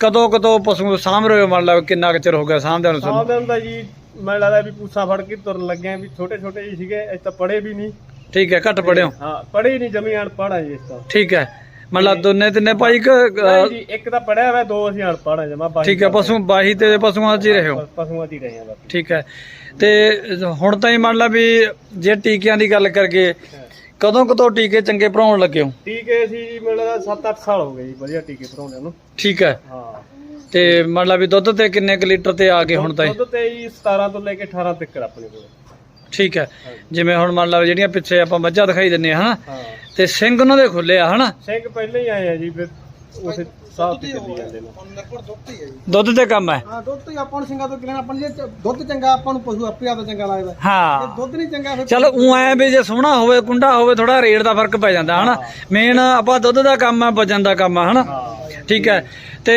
ਕਦੋਂ ਕਦੋਂ ਪਸ਼ੂ ਸਾਂਭ ਰਹੇ ਹੋ ਮੰਨ ਲਓ ਕਿੰਨਾ ਕੁ ਚਿਰ ਹੋ ਗਿਆ ਸਾਂਭਦਿਆਂ ਨੂੰ ਤੁਹਾਨੂੰ? ਦਿਨ ਦਾ ਜੀ ਮੈਂ ਲੱਗਦਾ ਵੀ ਪੂਸਾ ਫੜ ਕੇ ਤੁਰਨ ਲੱਗਿਆ ਵੀ ਛੋਟੇ ਛੋਟੇ ਜੀ ਸੀਗੇ ਅਜੇ ਤਾਂ ਪੜੇ ਵੀ ਨਹੀਂ। ਠੀਕ ਹੈ ਘੱਟ ਪੜਿਓ ਹਾਂ? ਪੜੇ ਹੀ ਨਹੀਂ ਜਮੀ ਅਨਪੜ੍ਹ ਆ ਜੀ ਇਸ ਤਾਂ ਠੀਕ ਹੈ। ਮੰਨ ਲਓ ਦੋਨੇ ਤਿੰਨੇ ਭਾਈ ਕਿ, ਨਹੀਂ ਜੀ ਇੱਕ ਤਾਂ ਪੜਿਆ ਹੋਇਆ ਦੋ ਅਸੀਂ ਅਨਪੜ੍ਹ ਆ ਜਮਾ ਠੀਕ ਹੈ ਪਸ਼ੂ ਬਾਹੀ ਤੇ ਪਸ਼ੂਆਂ 'ਚ ਹੀ ਰਹੇ ਹੋ? ਪਸ਼ੂਆਂ ਦੀ ਰਹੇ ਆ ਬਾਕੀ ਠੀਕ ਹੈ। ਤੇ ਹੁਣ ਤਾਂ ਹੀ ਮੰਨ ਲਾ ਵੀ ਜੇ ਟੀਕਿਆਂ ਦੀ ਗੱਲ ਕਰਗੇ ਕਦੋਂ ਕਦੋਂ ਟੀਕੇ ਚੰਗੇ ਭਰਾਉਣ ਲੱਗੇ ਹੋ? ਟੀਕੇ ਸੀ ਮੈਨੂੰ ਲੱਗਦਾ 7-8 ਸਾਲ ਹੋ ਗਏ ਜੀ ਵਧੀਆ ਟੀਕੇ ਭਰਾਉਂਦੇ ਨੂੰ। ਠੀਕ ਹੈ। ਹਾਂ। ਤੇ ਮੰਨ ਲਾ ਵੀ ਦੁੱਧ ਤੇ ਕਿੰਨੇ ਕੁ ਲੀਟਰ ਤੇ ਆ ਗਏ ਹੁਣ ਤਾਂ ਦੁੱਧ ਤੇ ਜੀ 17 ਤੋਂ ਲੈ ਕੇ 18 ਤੱਕ ਆਪਣੇ ਕੋਲ। ਠੀਕ ਹੈ। ਜਿਵੇਂ ਹੁਣ ਮੰਨ ਲਾ ਜਿਹੜੀਆਂ ਪਿੱਛੇ ਆਪਾਂ ਮੱਝਾਂ ਦਿਖਾਈ ਦਿੰਨੇ ਹਨਾ? ਹਾਂ। ਤੇ ਸਿੰਘ ਉਹਨਾਂ ਦੇ ਖੁੱਲੇ ਆ ਹਨਾ? ਸਿੰਘ ਪਹਿਲਾਂ ਹੀ ਆਏ ਆ ਜੀ ਫਿਰ ਉਸੇ ਸਾਹ ਤੇ ਚੱਲੀ ਜਾਂਦੇ ਨੇ। ਦੁੱਧ ਤੇ ਕੰਮ ਹੈ? ਹਾਂ ਦੁੱਧ ਤੇ ਆਪਾਂ ਨੂੰ ਸਿੰਘਾਂ ਤੋਂ ਕਿਹਨਾਂ ਆਪਾਂ ਨੂੰ ਜੇ ਦੁੱਧ ਚੰਗਾ ਆਪਾਂ ਨੂੰ ਪਸ਼ੂ ਆਪੇ ਆਦਾ ਚੰਗਾ ਲੱਗਦਾ। ਜੇ ਹਾਂ ਦੁੱਧ ਨਹੀਂ ਚੰਗਾ ਫਿਰ ਚਲ ਉਹ ਐ ਵੀ ਜੇ ਸੋਹਣਾ ਹੋਵੇ ਕੁੰਡਾ ਹੋਵੇ ਥੋੜਾ ਰੇਟ ਦਾ ਫ਼ਰਕ ਪੈ ਜਾਂਦਾ ਹਨਾ? ਮੇਨ ਆਪਾਂ ਦੁੱਧ ਦਾ ਕੰਮ ਆ ਵਜਨ ਦਾ ਕੰਮ ਆ ਹਨਾ? ਹਾਂ। ਠੀਕ ਹੈ। ਤੇ